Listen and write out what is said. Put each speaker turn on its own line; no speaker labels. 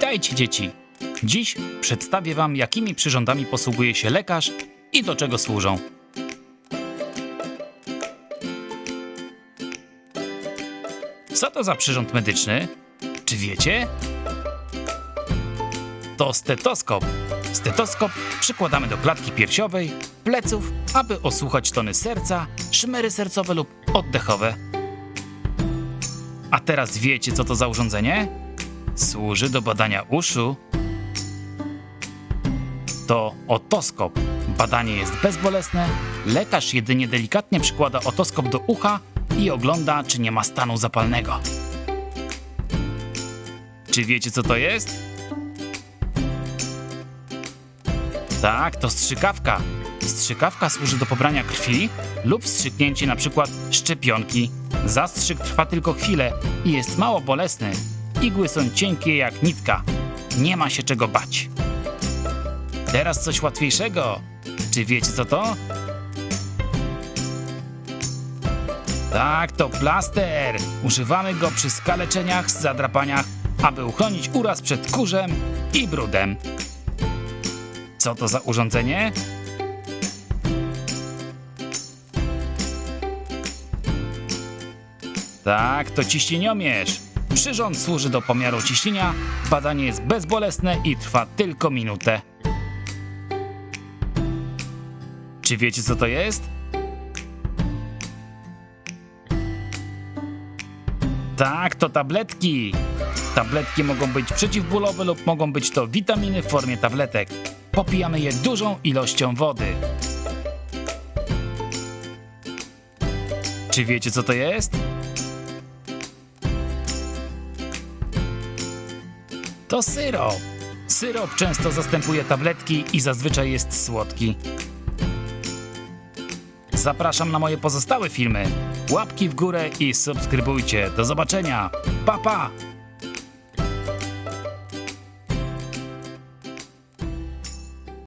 Witajcie dzieci! Dziś przedstawię wam, jakimi przyrządami posługuje się lekarz i do czego służą. Co to za przyrząd medyczny? Czy wiecie? To stetoskop. Stetoskop przykładamy do klatki piersiowej, pleców, aby osłuchać tony serca, szmery sercowe lub oddechowe. A teraz wiecie, co to za urządzenie? Służy do badania uszu. To otoskop. Badanie jest bezbolesne. Lekarz jedynie delikatnie przykłada otoskop do ucha i ogląda, czy nie ma stanu zapalnego. Czy wiecie, co to jest? Tak, to strzykawka. Strzykawka służy do pobrania krwi lub wstrzyknięcie przykład szczepionki. Zastrzyk trwa tylko chwilę i jest mało bolesny. Igły są cienkie jak nitka. Nie ma się czego bać. Teraz coś łatwiejszego. Czy wiecie co to? Tak, to plaster. Używamy go przy skaleczeniach, zadrapaniach, aby uchronić uraz przed kurzem i brudem. Co to za urządzenie? Tak, to ciśnieniomierz. Przyrząd służy do pomiaru ciśnienia, badanie jest bezbolesne i trwa tylko minutę. Czy wiecie co to jest? Tak, to tabletki. Tabletki mogą być przeciwbólowe lub mogą być to witaminy w formie tabletek. Popijamy je dużą ilością wody. Czy wiecie co to jest? To syrop. Syrop często zastępuje tabletki i zazwyczaj jest słodki. Zapraszam na moje pozostałe filmy. Łapki w górę i subskrybujcie. Do zobaczenia. Pa pa!